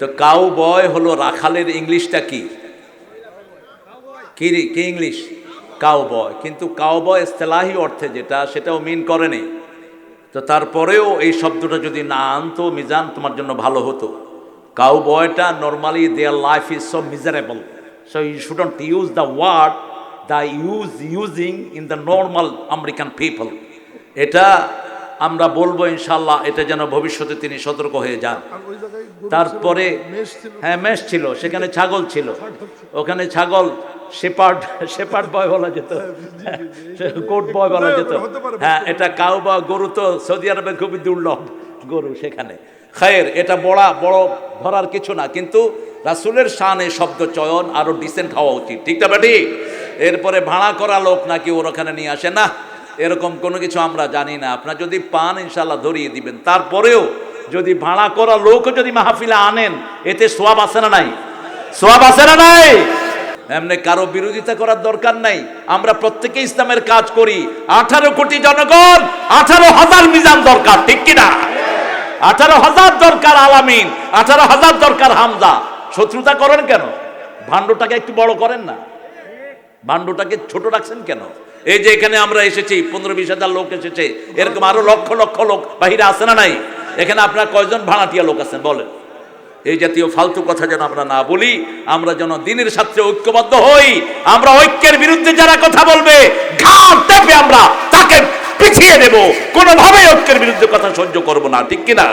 তো cow boy হলো রাখালের ইংলিশটা কি? কি ইংলিশ? কাউ বয় কিন্তু কাউ বয় ইস্তেলাহি অর্থে যেটা, সেটাও মিন করেনি তো তারপরেও এই শব্দটা যদি না আনতো, মিজান তোমার জন্য ভালো হতো। কাউ বয়টা normally their life is so miserable so you shouldn't use the word the use using in the normal American people এটা আমরা বলব ইনশাল্লাহ এটা যেন ভবিষ্যতে তিনি সতর্ক হয়ে যান। তারপরে হ্যাঁ মেষ ছিল সেখানে ছাগল ছিল। ওখানে ছাগল শেপার্ড শেপার্ড বয় বলা যেত। কোট বয় বলা যেত। হ্যাঁ এটা কাউ বা গরু তো সৌদি আরবে খুবই দুর্লভ গরু সেখানে। খায়ের এটা বড়া বড় ধরার কিছু না কিন্তু রাসুলের শানে শব্দ চয়ন আরও ডিসেন্ট হওয়া উচিত। ঠিক না বেটি এরপরে ভাড়া করা লোক নাকি ওর ওখানে নিয়ে আসে। না এরকম কোনো কিছু আমরা জানি না। আপনার যদি পান ইনশাল্লাহ ধরিয়ে দিবেন। তারপরেও যদি ভাড়া করা লোকও যদি মাহফিলে আনেন, এতে সোয়াব আছে না নাই? সোয়াব আছে না নাই? এমনি কারও বিরোধিতা করার দরকার নাই। আমরা প্রত্যেকে ইসলামের কাজ করি। আঠারো কোটি জনগণ, আঠারো হাজার মিজান দরকার, ঠিক কিনা? আঠারো হাজার দরকার আলামিন, আঠারো হাজার দরকার হামজা। শত্রুতা করেন কেন? ভাণ্ডটাকে একটু বড় করেন না? ভাণ্ডটাকে ছোট রাখছেন কেন? এই যে এখানে আমরা এসেছি, পনেরো বিশ হাজার লোক এসেছে, এরকম আরও লক্ষ লক্ষ লোক, বাহিরে আছে না নাই? এখানে আপনার কয়জন ভাড়াটিয়া লোক আছেন, বলেন। এই জাতীয় ফালতু কথা যেন আমরা না বলি, আমরা যেন দিনের সাথে ঐক্যবদ্ধ হই, আমরা ঐক্যের বিরুদ্ধে যারা কথা বলবে ঘাট আমরা তাকে পিছিয়ে দেব। কোনোভাবেই ঐক্যের বিরুদ্ধে কথা সহ্য করব না, ঠিক কিনা?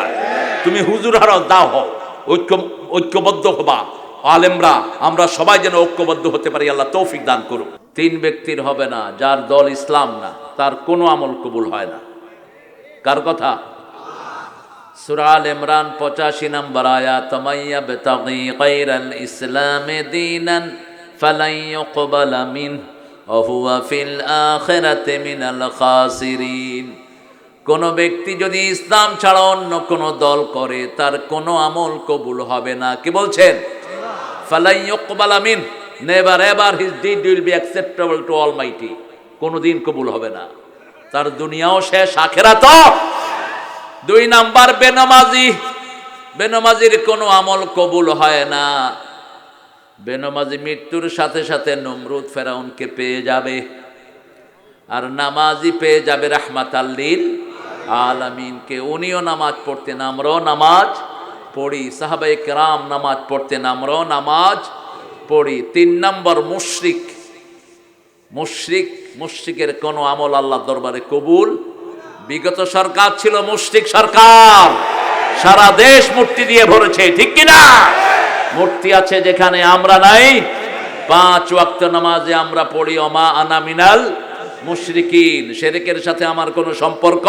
তুমি হুজুর হার, দাও হও, ঐক্য, ঐক্যবদ্ধ হবা। আলেমরা, আমরা সবাই যেন ঐক্যবদ্ধ হতে পারি, আল্লাহ তৌফিক দান করুক। তিন ব্যক্তির হবে না, যার দল ইসলাম না, তার কোনো আমল কবুল হয় না। কার কথা? সুরাল ইমরান পঁচাশি নম্বর আয়াত মাইয়া বেতাগি গায়রাল ইসলামে দীনান ফালাই ইউকবাল মিন ওহুয়া ফিল আখিরাতি মিনাল খাসিরিন। কোন ব্যক্তি যদি ইসলাম ছাড়া অন্য কোন দল করে, তার কোনো আমল কবুল হবে না। কি বলছেন? ফালাই ইউকবাল mean never ever his deed will be acceptable to Almighty কোনোদিন কবুল হবে না। তার দুনিয়াও শেষ আখেরা তো দুই নাম্বার, বেনামাজি। বেনামাজির কোনো আমল কবুল হয় না। বেনামাজি মৃত্যুর সাথে সাথে নমরুদ ফেরাউনকে পেয়ে যাবে। আর নামাজি পেয়ে যাবে রাহমাত আল্লিল আলামিনকে। উনিও নামাজ পড়তেন, আমরাও নামাজ পড়ি। সাহাবাই কেরাম নামাজ পড়তেন, আমরাও নামাজ পড়ি। তিন নম্বর মুশরিক। মুশরিক, মুশরিকের কোনো আমল আল্লাহ দরবারে কবুল? বিগত সরকার ছিল মুশরিক সরকার। সারা দেশ মূর্তি দিয়ে ভরেছে, ঠিক কিনা? মূর্তি আছে যেখানে আমরা নাই। পাঁচ ওয়াক্ত নামাজে আমরা পড়ি অমা আনা মিনাল মুশরিকিন। শেরেকের সাথে আমার কোনো সম্পর্ক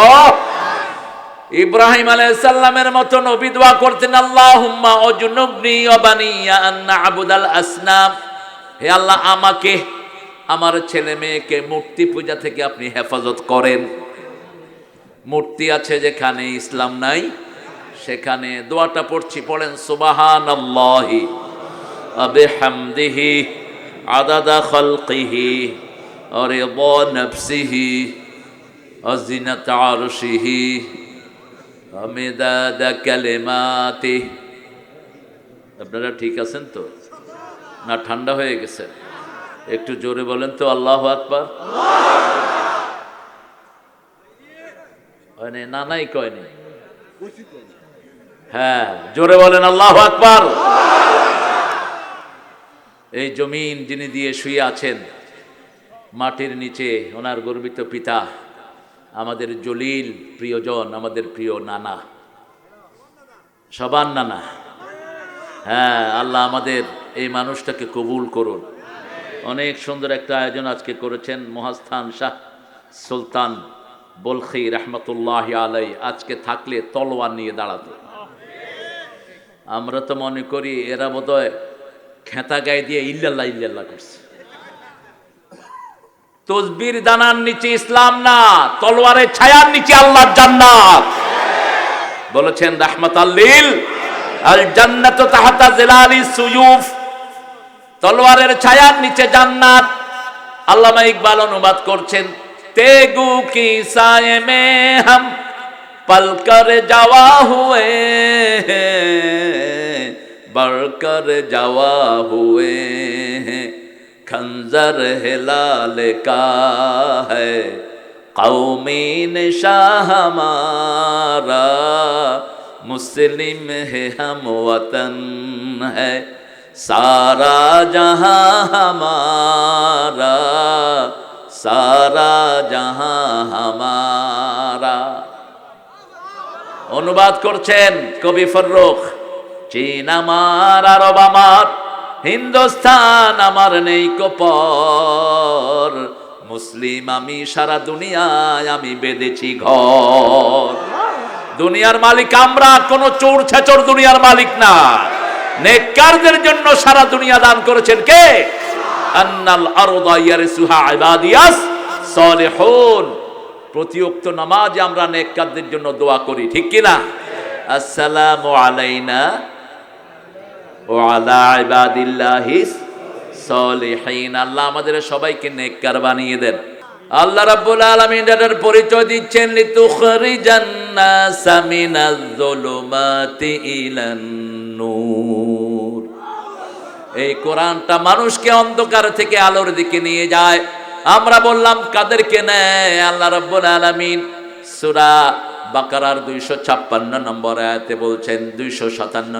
ইব্রাহিম আলাইসাল্লামের মতো নবী দোয়া করতেন, আল্লাহুম্মা অজুনুবনি অবানিয়া আন্না আবুদাল আসনাম। হে আল্লাহ, আমাকে, আমার ছেলে মেয়েকে মূর্তি পূজা থেকে আপনি হেফাজত করেন। মূর্তি আছে যেখানে, ইসলাম নাই, সেখানে দোয়াটা পড়ছি, পড়েন সুবাহান আল্লাহি আবে হামদিহি আদাদা খলকিহি অরে ব নফসিহি অজিনত আরশিহি। আপনারা ঠিক আছেন তো? না, ঠান্ডা হয়ে গেছে। একটু জোরে বলেন তো, আল্লাহ আকবার। না, নাই কয়নি হ্যাঁ জোরে বলেন, আল্লাহ আকবার। এই জমিন যিনি দিয়ে শুয়ে আছেন, মাটির নিচে, ওনার গর্বিত পিতা। আমাদের জলিল প্রিয়জন, আমাদের প্রিয় নানা। সবার নানা। হ্যাঁ আল্লাহ আমাদের এই মানুষটাকে কবুল করুন। অনেক সুন্দর একটা আয়োজন আজকে করেছেন মহাস্থান শাহ সুলতান বলখি রহমতুল্লাহ আলাই আজকে থাকলে তলোয়ার নিয়ে দাঁড়াতো। আমরা তো মনে করি এরা বোধহয় খেতা গায়ে দিয়ে ইল্লাল্লাহ ইল্লাল্লাহ করছে। তসবির দানার নিচে ইসলাম না, তলোয়ারের ছায়ার নিচে আল্লাহ জান্নাত। বলেছেন রাহমাত আল্লিল আল জান্নাত তাহাতা জিলালি সুয়ুফ। তলোয়ারের ছায়ার নিচে জান্নাত। আল্লামা ইকবাল অনুবাদ করছেন, তেগু কি সায়ে মে হাম পলকর যাওয়া হুয়ে বড়কর যাওয়া হুয়ে کھنزر ہلال کا ہے۔ قومی نشاں ہمارا، مسلم ہے، ہم وطن ہے۔ سارا جہاں ہمارا، سارا جہاں ہمارا۔ انواد کرچین کبھی فروخ چین ہمارا আরব আমার হিন্দুস্তান আমার নেই কপর। মুসলিম আমি সারা দুনিয়ায় আমি বেঁধেছি ঘর। দুনিয়ার মালিক আমরা, কোন চোর ছেচর দুনিয়ার মালিক না। নেককারদের জন্য সারা দুনিয়া দান করেছেন কে? আন্নাল আরদা ইয়ারসুহা ইবাদিয়াস সালিহুন। প্রতিউক্ত নামাজে আমরা নেককারদের জন্য দোয়া করি, ঠিক কি না আসসালামু আলাইনা ওয়া আলা ইবাদিল্লাহিস সলিহিন, আল্লাহ আমাদের সবাইকে নেককার বানিয়ে দেন। আল্লাহ রাব্বুল আলামিন এর পরিচয় দিচ্ছেন, লিতুখরিজান নাসা মিনাজ যুলুমাতি ইলান নূর। এই কোরআনটা মানুষকে অন্ধকার থেকে আলোর দিকে নিয়ে যায়। আমরা বললাম, কাদেরকে নেয়? আল্লাহ রাব্বুল আলামিন সূরা বাকারার দুইশো ছাপ্পান্ন নম্বর আয়াতে বলছেন, দুইশো সাতান্ন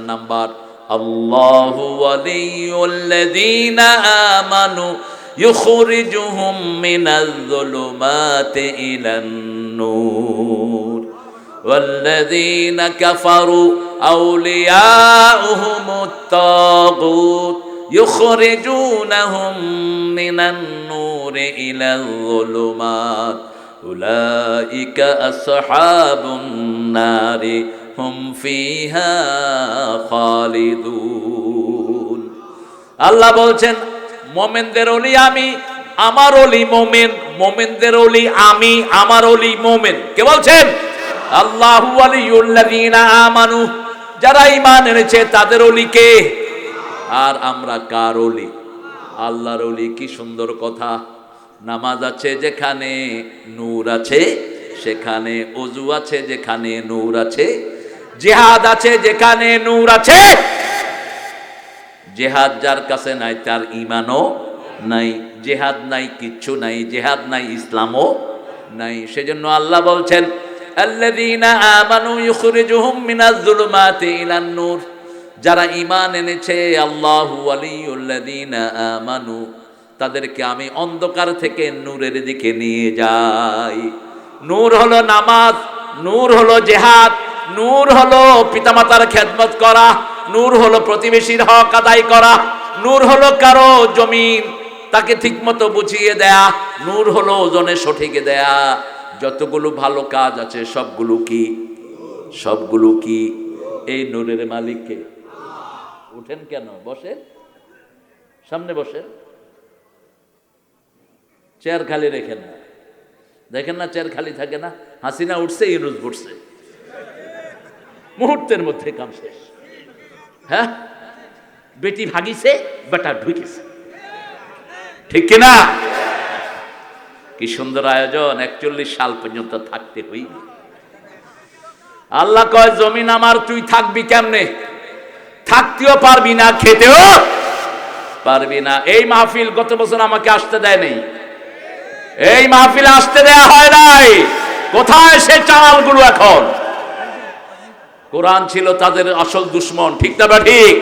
الله ولي الذين آمنوا يخرجهم من الظلمات إلى النور. والذين كفروا أولياؤهم الطاغوت يخرجونهم من النور إلى الظلمات. أولئك أصحاب النار. হুম ফিহা খালিদুন। আল্লাহ বলছেন, মোমেনদের অলি আমি, আমার অলি মোমেন, মোমেনদের অলি আমি, আমার অলি মোমেন। কে বলছেন? আল্লাহু আলিউল্লাযিনা আমানু, যারা ঈমান এনেছে, তাদের ওলি কে? আর আমরা কার ওলি আল্লাহর অলি কি সুন্দর কথা। নামাজ আছে যেখানে নূর আছে, সেখানে অজু আছে যেখানে নূর আছে জিহাদ আছে, যেখানে নূর আছে। জেহাদ যার কাছে নাই, তার ইমানও নাই। জেহাদ নাই, কিচ্ছু নাই। জেহাদ নাই, ইসলামও নাই। সেজন্য আল্লাহ বলছেন যারা ঈমান এনেছে, আল্লাহু আমানু, তাদেরকে আমি অন্ধকার থেকে নূরের দিকে নিয়ে যাই। নূর হলো নামাজ, নূর হলো জেহাদ। নূর হলো পিতামাতার খেদমত করা, নূর হলো প্রতিবেশীর হক আদায় করা, নূর হলো কারও জমিন তাকে ঠিকমতো বুঝিয়ে দেয়া, নূর হলো ওজনে সঠিক দেয়া। যতগুলো ভালো কাজ আছে সবগুলো কি? সবগুলো কি? এই নূরের মালিককে। উঠেন কেন? বসে সামনে বসে চেয়ার খালি রেখেন না। দেখেন না চেয়ার খালি থাকে না? হাসিনা উঠছে, ইউনুস উঠছে মুহূর্তের মধ্যে কাম শেষ। হ্যাঁ? বেটি ভাগিছে, বেটা ঢুকেছে। ঠিক কিনা কি সুন্দর আয়োজন, একচল্লিশ সাল পর্যন্ত থাকতে হইবে। আল্লাহ কয়, জমিন আমার, তুই থাকবি কেমনে? থাকতেও পারবি না, খেতেও পারবি না। এই মাহফিল গত বছর আমাকে আসতে দেয় নেই। এই মাহফিল আসতে দেয়া হয় নাই। কোথায় সে চালগুলো এখন? কোরআন ছিল তাদের আসল দুশ্মন, ঠিক না বা ঠিক?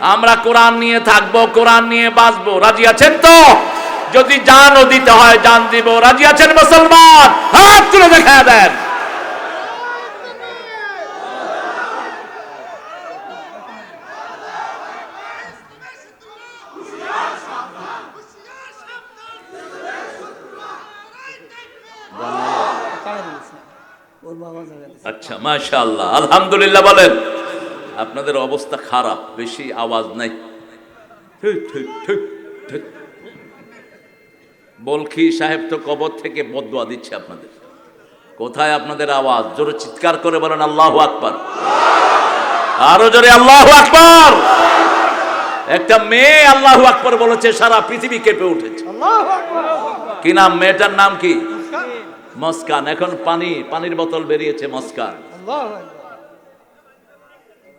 আমরা কোরআন নিয়ে থাকব, কোরআন নিয়ে বাঁচবো, রাজি আছেন তো? যদি জানও দিতে হয়, জান দিব, রাজি আছেন মুসলমান? হাত তুলে দেখা দেন। আল্লাহ আলহামদুলিল্লাহ বলেন। আপনাদের অবস্থা খারাপ বেশি আওয়াজ নাই। বলখি সাহেব তো কবর থেকে বদুয়া দিচ্ছে আপনাদের। কোথায় আপনাদের আওয়াজ? জোরে চিৎকার করে বলেন আল্লাহ আকবার। আরও জোরে আল্লাহ আকবার। একটা মেয়ে আল্লাহ আকবার বলেছে সারা পৃথিবী কেঁপে উঠেছে। কি নাম? মেয়েটার নাম কি? মস্কান। এখন পানি পানির বোতল বেরিয়েছে মস্কান।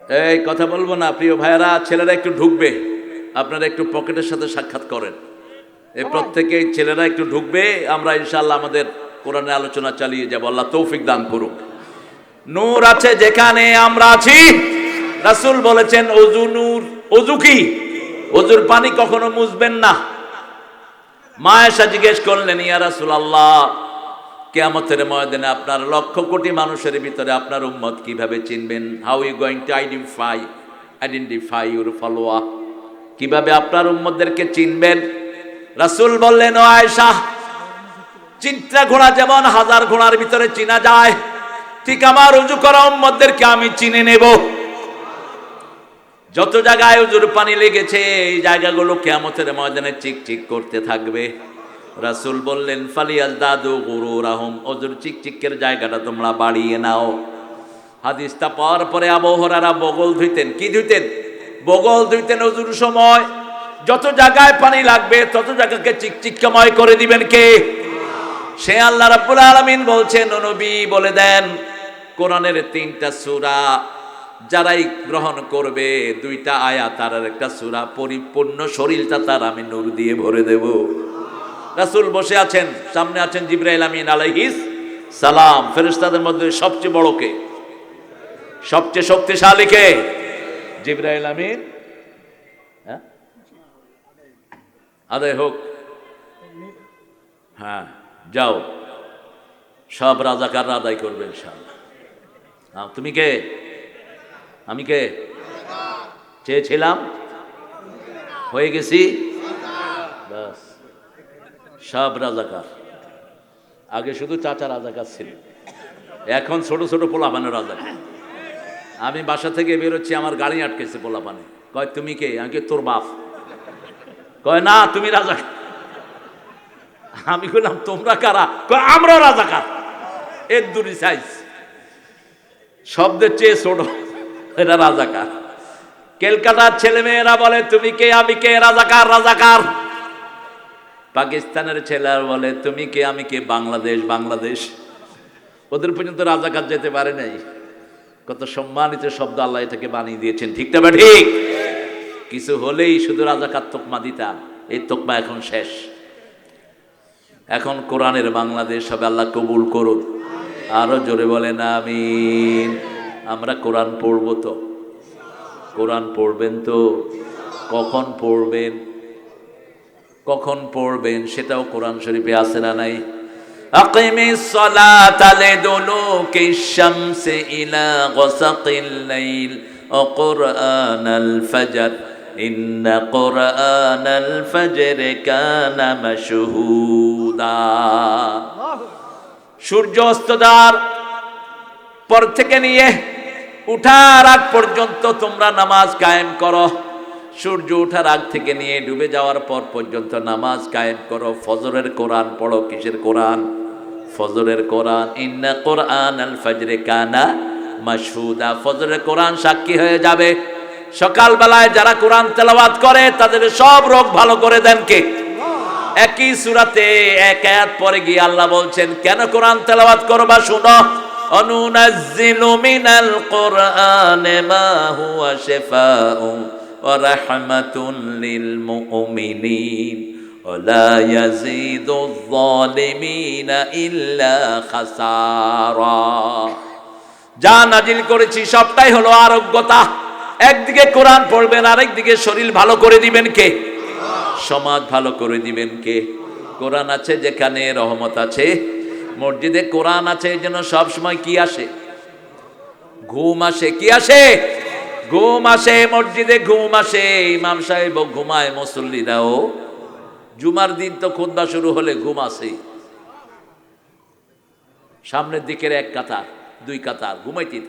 এই কথা বলব না প্রিয় ভাইয়েরা ছেলেরা একটু ঢুকবে। আপনারা একটু পকেটের সাথে সাক্ষাৎ করেন। এই প্রত্যেকেই ছেলেরা একটু ঢুকবে আমরা ইনশাল্লাহ আমাদের কোরআনে আলোচনা চালিয়ে যাব। আল্লাহ তৌফিক দান করুক। নূর আছে যেখানে আমরা আছি। রাসূল বলেছেন অজু নূর। অজু কি? অজুর পানি কখনো মুছবেন না। মায়েশা জিজ্ঞেস করলেন ইয়া রাসূল আল্লাহ কেয়ামতের ময়দানে আপনার লক্ষ কোটি মানুষের ভিতরে আপনার উম্মত কীভাবে চিনবেন? How you going to identify identify your follower কীভাবে আপনার উম্মতদেরকে চিনবেন? রাসূল বললেন, ও আয়েশা চিত্রা ঘোড়া যেমন হাজার ঘোড়ার ভিতরে চিনা যায়, ঠিক আমার উজু করা উম্মতদেরকে আমি চিনে নেব। যত জায়গায় উজুর পানি লেগেছে, এই জায়গাগুলো কেয়ামতের ময়দানে চিক চিক করতে থাকবে। রাসূল বললেন ফালিয়াল দাদু গুরু রাহম অজুর চিকচিকের জায়গাটা তোমরা বাড়িয়ে নাও। হাদিসটা পাওয়ার পরে আবহরারা বগল ধুইতেন। কি ধুইতেন? বগল ধুইতেন অজুর সময়। যত জায়গায় পানি লাগবে, তত জায়গাকে চিকচিকময় করে দিবেন কে? সে আল্লাহ রাব্বুল আলামিন বলছেন নবী, বলে দেন, কোরআনের তিনটা সূরা যারাই গ্রহণ করবে, দুইটা আয়াত আর একটা সূরা পরিপূর্ণ শরীরটা তার আমি নূর দিয়ে ভরে দেব। রাসূল বসে আছেন সামনে আছেন জিবরাইল আমিন আলাইহিস সালাম। ফেরেশতাদের মধ্যে সবচেয়ে বড় কে? সবচেয়ে শক্তিশালী কে? জিবরাইল আমিন। হ্যাঁ? আদায় হোক। হ্যাঁ যাও। সব রাজাকাররা আদায় করবে ইনশাআল্লাহ। হ্যাঁ, তুমি কে? আমি কে? চেয়েছিলাম? হয়ে গেছি? বাস। সব রাজাকার। আগে শুধু চাচা রাজাকার ছিল। এখন ছোট ছোট পোলাপানের রাজাকার। আমি বাসা থেকে বেরোচ্ছি, আমার গাড়ি আটকেছে পোলাপানে। কয়, তুমি কে? আমি তোর বাপ। কয়, না, তুমি রাজা আমি বললাম তোমরা কারা? কয়, আমরা রাজাকার। এর দুরি সাইজ শব্দের চেয়ে ছোট এটা রাজাকার। কেলকাতার ছেলে মেয়েরা বলে, তুমি কে? আমি কে? রাজাকার রাজাকার। পাকিস্তানের ছেলেরা বলে, তুমি কে? আমি কে? বাংলাদেশ বাংলাদেশ। ওদের পর্যন্ত রাজাকার যেতে পারে নাই। কত সম্মানিত শব্দ আল্লাহ এটাকে বানিয়ে দিয়েছেন। ঠিক না ঠিক? কিছু হলেই শুধু রাজাকার তোকমা দিতাম। এই তোকমা এখন শেষ। এখন কোরআনের বাংলাদেশ হবে, আল্লাহ কবুল করুন আরও জোরে বলেন আমি আমরা কোরআন পড়ব তো? কোরআন পড়বেন তো? কখন পড়বেন? কখন পড়বেন সেটাও কোরআন শরীফে আছে না নাই أقم الصلاة لدلوك الشمس إلى غسق الليل وقرآن الفجر إن قرآن الفجر كان مشهودا সূর্য অস্ত দেওয়ার পর থেকে নিয়ে উঠার আগ পর্যন্ত তোমরা নামাজ কায়েম করো সূর্য ওঠার আগ থেকে নিয়ে ডুবে যাওয়ার পর পর্যন্ত নামাজ কায়েম করো। ফজরের কোরআন পড়ো, কিসের কোরআন? ফজরের কোরআন। ইন্না কোরআন আল ফজরে কানা মাসুদা ফজরের কোরআন সাক্ষী হয়ে যাবে। সকালবেলায় যারা কোরআন তেলাওয়াত করে, তাদের সব রোগ ভালো করে দেন কে? একই সুরাতে এক আয়াত পরে গিয়ে আল্লাহ বলছেন, কেন কোরআন তেলাওয়াত করবা শুনো? অনুনাজ্জিলু মিনাল কোরআনে মা হুয়া শিফাউ ওয়া রাহমাতুন লিল মুমিনিন ولا يزيد الظالمين إلا خسارا যা নাজিল করেছি সবটাই হলো আরোগ্যতা একদিকে কোরআন পড়বেন আরেকদিকে শরীর ভালো করে দিবেন কে সমাজ ভালো করে দিবেন কে কোরআন আছে যেখানে রহমত আছে মসজিদে কোরআন আছে এই জন্য সবসময় কি আসে ঘুম আসে কি আসে ঘুম আসে, মসজিদে ঘুম আসে, ইমাম সাহেব ঘুমায় মুসল্লিরাও জুমার দিন তো খুদ্া শুরু হলে ঘুম আসে। সামনের দিকের এক কাতার, দুই কাতার, ঘুমাইতে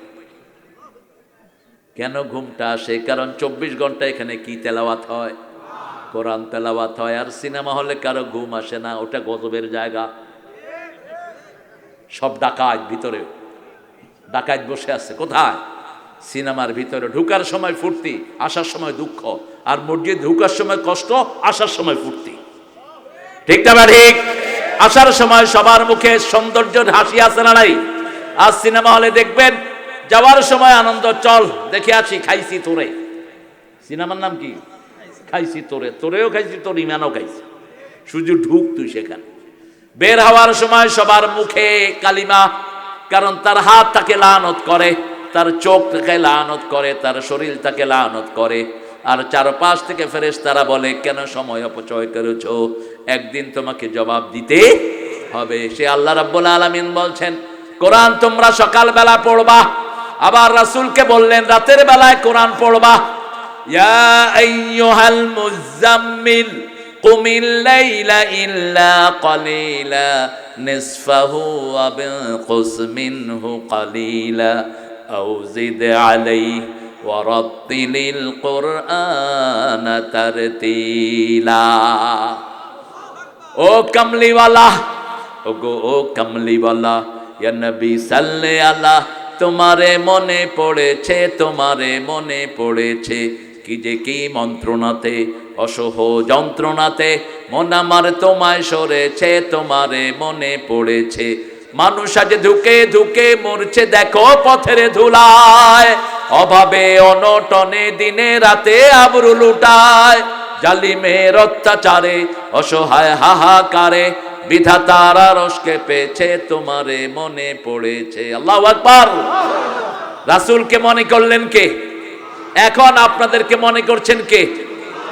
কেন ঘুমটা আসে? কারণ চব্বিশ ঘণ্টা এখানে কি তেলাওয়াত হয়? কোরআন তেলাওয়াত হয়, আর সিনেমা হলে কারও ঘুম আসে না, ওটা গজবের জায়গা। সব ডাকাত ভিতরে। ডাকাত বসে আছে, কোথায়? সিনেমার ভিতরে ঢুকার সময় ফুর্তি, আসার সময় দুঃখ। আর মসজিদ ঢুকার সময় কষ্ট, আসার সময় ফুর্তি। ঠিক না ঠিক। আসার সময় সবার মুখে সৌন্দর্য হাসি আছে না নাই? আর সিনেমা হলে দেখবেন, যাওয়ার সময় আনন্দ, চল, দেখে আছি খাইছি তোরে। সিনেমার নাম কি? খাইছি তোরে। তোরেও খাইছি, তোর ইমানও খাইছি। শুধু ঢুক তুই সেখানে। বের হওয়ার সময় সবার মুখে কালিমা, কারণ তার হাত তাকে লানত করে। তার চোখ তাকে লানত করে, তার শরীর তাকে লানত করে। আর চারপাশ থেকে ফেরেস তারা বলে, কেন সময় অপচয় করেছ? একদিন তোমাকে জবাব দিতে হবে। সে আল্লাহ রাব্বুল আলমিন বলছেন, কোরআন তোমরা সকালবেলা পড়বা। আবার রাসুলকে বললেন, রাতের বেলায় কোরআন পড়বা। মুজাম্মিল কুমিল লাইলা ইল্লা কলিলা, নিসফাহু আবিল কুসমিনহু কলিলা। أو زد عليه ورتل القرآن ترتيلا ও কামলিওয়ালা ও গো ও কামলিওয়ালা ইয়া নবী সাল্লে আল্লাহ তোমারে মনে পড়েছে তোমারে মনে পড়েছে কি যে কি মন্ত্রণাতে অসহ যন্ত্রণাতে মন আমার তোমায় সরেছে তোমারে মনে পড়েছে মানুষ আজ ধুকে ধুকে মরছে, দেখো পথের ধুলায়। অভাবে অনটনে দিনে রাতে আবরু লুটায়। জালিমের অত্যাচারে, অসহায় হাহাকারে, বিধাতার রসকে পেয়েছে, তোমারে মনে পড়েছে। আল্লাহ আকবার। রাসূলকে মনে করলেন কে? এখন আপনাদেরকে মনে করছেন কে?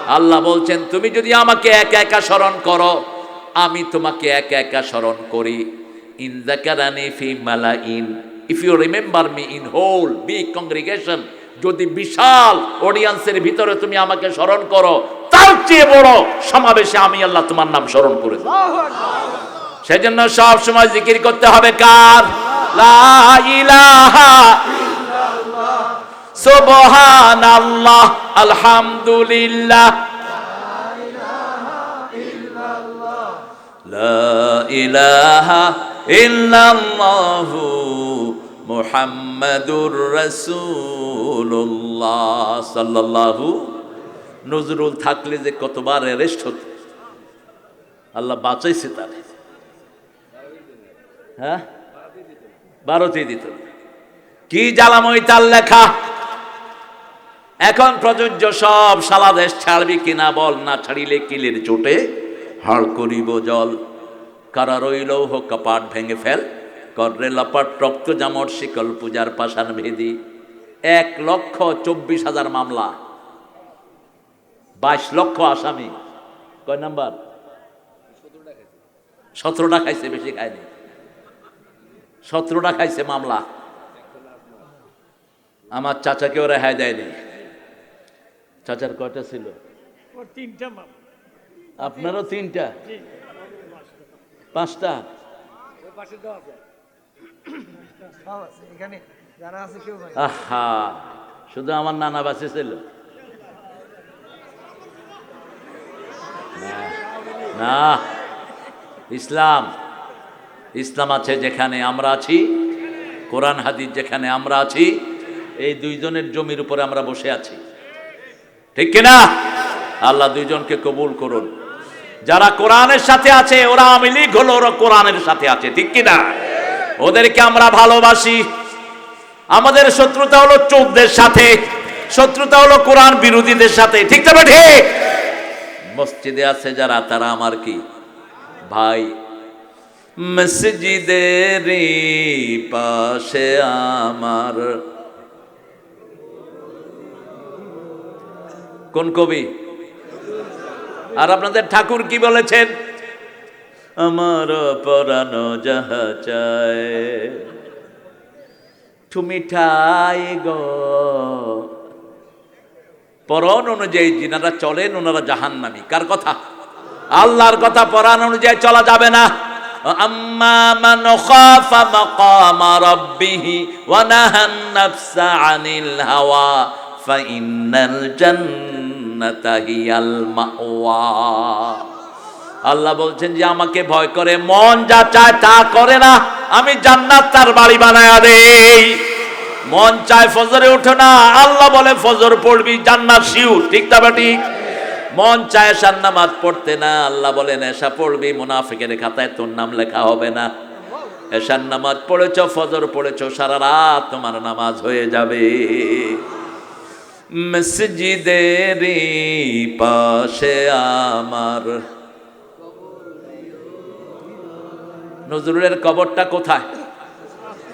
আল্লাহ বলছেন, তুমি যদি আমাকে একা একা স্মরণ করো, আমি তোমাকে একা একা স্মরণ করি। ইন জাকারানি ফি মালাইন if you remember me in whole big congregation যদি বিশাল অডিয়েন্সের ভিতরে তুমি আমাকে স্মরণ করো তার চেয়ে বড় সমাবেশে আমি আল্লাহ তোমার নাম স্মরণ করে। সেজন্য সব সময় জিকির করতে হবে কার? লা ইলাহা সুবহানাল্লাহ আলহামদুলিল্লাহ। লা ইলাহা ইল্লাল্লাহু মুহাম্মাদুর রাসূলুল্লাহ। সাল্লাল্লাহু নজরুল থাকলে যে কতবার অ্যারেস্ট হতো। আল্লাহ বাঁচাইছে তারে। হ্যাঁ? বারোতেই দিত। কি জ্বালাময় তার লেখা? এখন প্রযোজ্য সব সালা দেশ ছাড়বি কিনা বল, না ছাড়িলে কিলের চোটে হাড় করিব জল। কারা রইল হোক কপাট ভেঙে ফেল কররে লপাট রক্ত জামর শিকল পূজার পাশান ভেদি। এক লক্ষ চব্বিশ হাজার মামলা। বাইশ লক্ষ আসামি। কয় নাম্বার? সতেরোটা খাইছে বেশি খায়নি। সতেরোটা খাইছে মামলা। আমার চাচাকেও রেহাই দেয়নি। চাচার কয়টা ছিল? তিনটা আপনারও তিনটা? পাঁচটা। আহা শুধু আমার নানা বাসে ছিল। না, না ইসলাম ইসলাম আছে যেখানে আমরা আছি কোরআন হাদিস যেখানে আমরা আছি এই দুইজনের জমির উপরে আমরা বসে আছি। ঠিক কিনা? আল্লাহ দুইজনকে কবুল করুন। যারা কোরআনের সাথে আছে, ওরা আমি লীগ হলো, ওরা কোরআনের সাথে আছে, ঠিক কিনা? ওদেরকে আমরা ভালোবাসি। আমাদের শত্রুতা হলো চোখদের সাথে, শত্রুতা হলো কোরআন বিরোধীদের সাথে, ঠিক তবে ঠিক মসজিদে আছে যারা, তারা আমার কি? ভাই। মসজিদের পাশে আমার। কোন কবি? আর আপনাদের ঠাকুর কি বলেছেন? আমার পরানো যাহা চায়, তুমি ঠাই গো। পরন অনুযায়ী যিনারা চলেন, ওনারা জাহান্নামী। কার কথা? আল্লাহর কথা পরাণ অনুযায়ী চলা যাবে না। আম্মা মান আনিল হাওয়া আল্লাহ বলছেন যে, আমাকে ভয় করে, মন যা চায় তা করে না, আমি জান্নাত তার বাড়ি বানায়া দেই। মন চায় ফজরে ওঠে না, আল্লাহ বলে, ফজর পড়বি, জান্নাত শিউ ঠিক তা মন চায় সান্নামাত পড়তে না, আল্লাহ বলে নেশা পড়বি, মুনাফিকের খাতায় তোর নাম লেখা হবে না। এশার নামাজ পড়েছ, ফজর পড়েছ, সারা রাত তোমার নামাজ হয়ে যাবে। মসজিদের পাশে আমার। নজরুলের কবরটা কোথায়?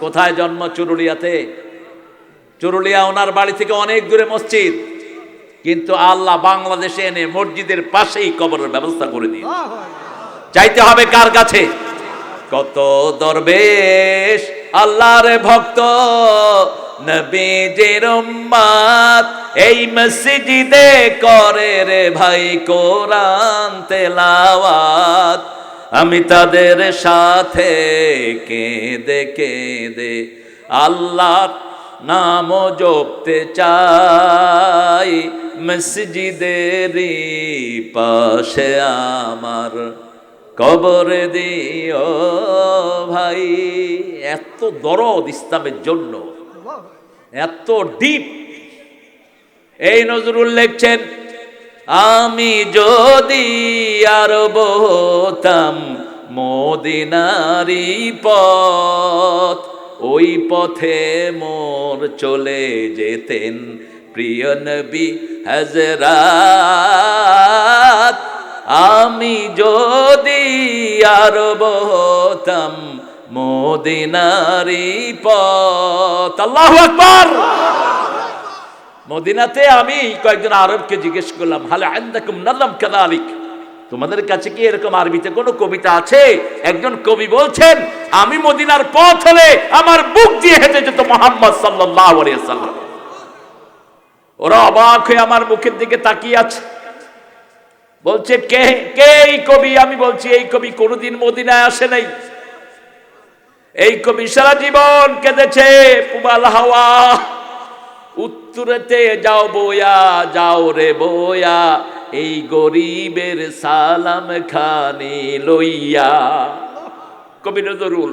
কোথায় জন্ম চুরুলিয়াতে? চুরুলিয়া ওনার বাড়ি থেকে অনেক দূরে মসজিদ। কিন্তু আল্লাহ বাংলাদেশে এনে মসজিদের পাশেই কবরের ব্যবস্থা করে দিয়ে চাইতে হবে কার কাছে? কত দরবেশ? আল্লাহর ভক্ত, নবীজির উম্মাত এই মসজিদে করে রে ভাই কোরআন তেলাওয়াত। আমি তাদের সাথে কেঁদে কেঁদে আল্লাহর নাম জপতে চাই। মসজিদের পাশে আমার কবর দিও ভাই, এত দরদ ইসলামের জন্য, এত ডিপ। এই নজরুল লিখছেন, আমি যদি আর বহতাম মদিনারি পথ, ওই পথে মোর চলে যেতেন প্রিয় নবী হাজরাত আমি যদি আর বহতাম মদিনারি পথ। আল্লাহু আকবার! মদিনাতে আমি কয়েকজন আরবকে জিজ্ঞেস করলাম, হালে আন্দাকুম নাল্লাম কাদালিক? তোমাদের কাছে কি এরকম আরবিতে কোনো কবিতা আছে? একজন কবি বলছেন, আমি মদিনার পথ হলে আমার বুক দিয়ে হেঁটে যেত মোহাম্মদ আলাইহি সাল্লাম ওরা অবাক হয়ে আমার মুখের দিকে তাকিয়ে আছে। বলছে, কে কে এই কবি? আমি বলছি, এই কবি কোনোদিন মদিনায় আসে নাই। এই কবি সারা জীবন কেঁদেছে পুবাল হাওয়া। উত্তরেতে যাও বয়া, যাও রে বয়া, এই গরিবের সালাম খানি লইয়া। কবি নজরুল,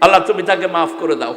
আল্লাহ তুমি তাকে মাফ করে দাও।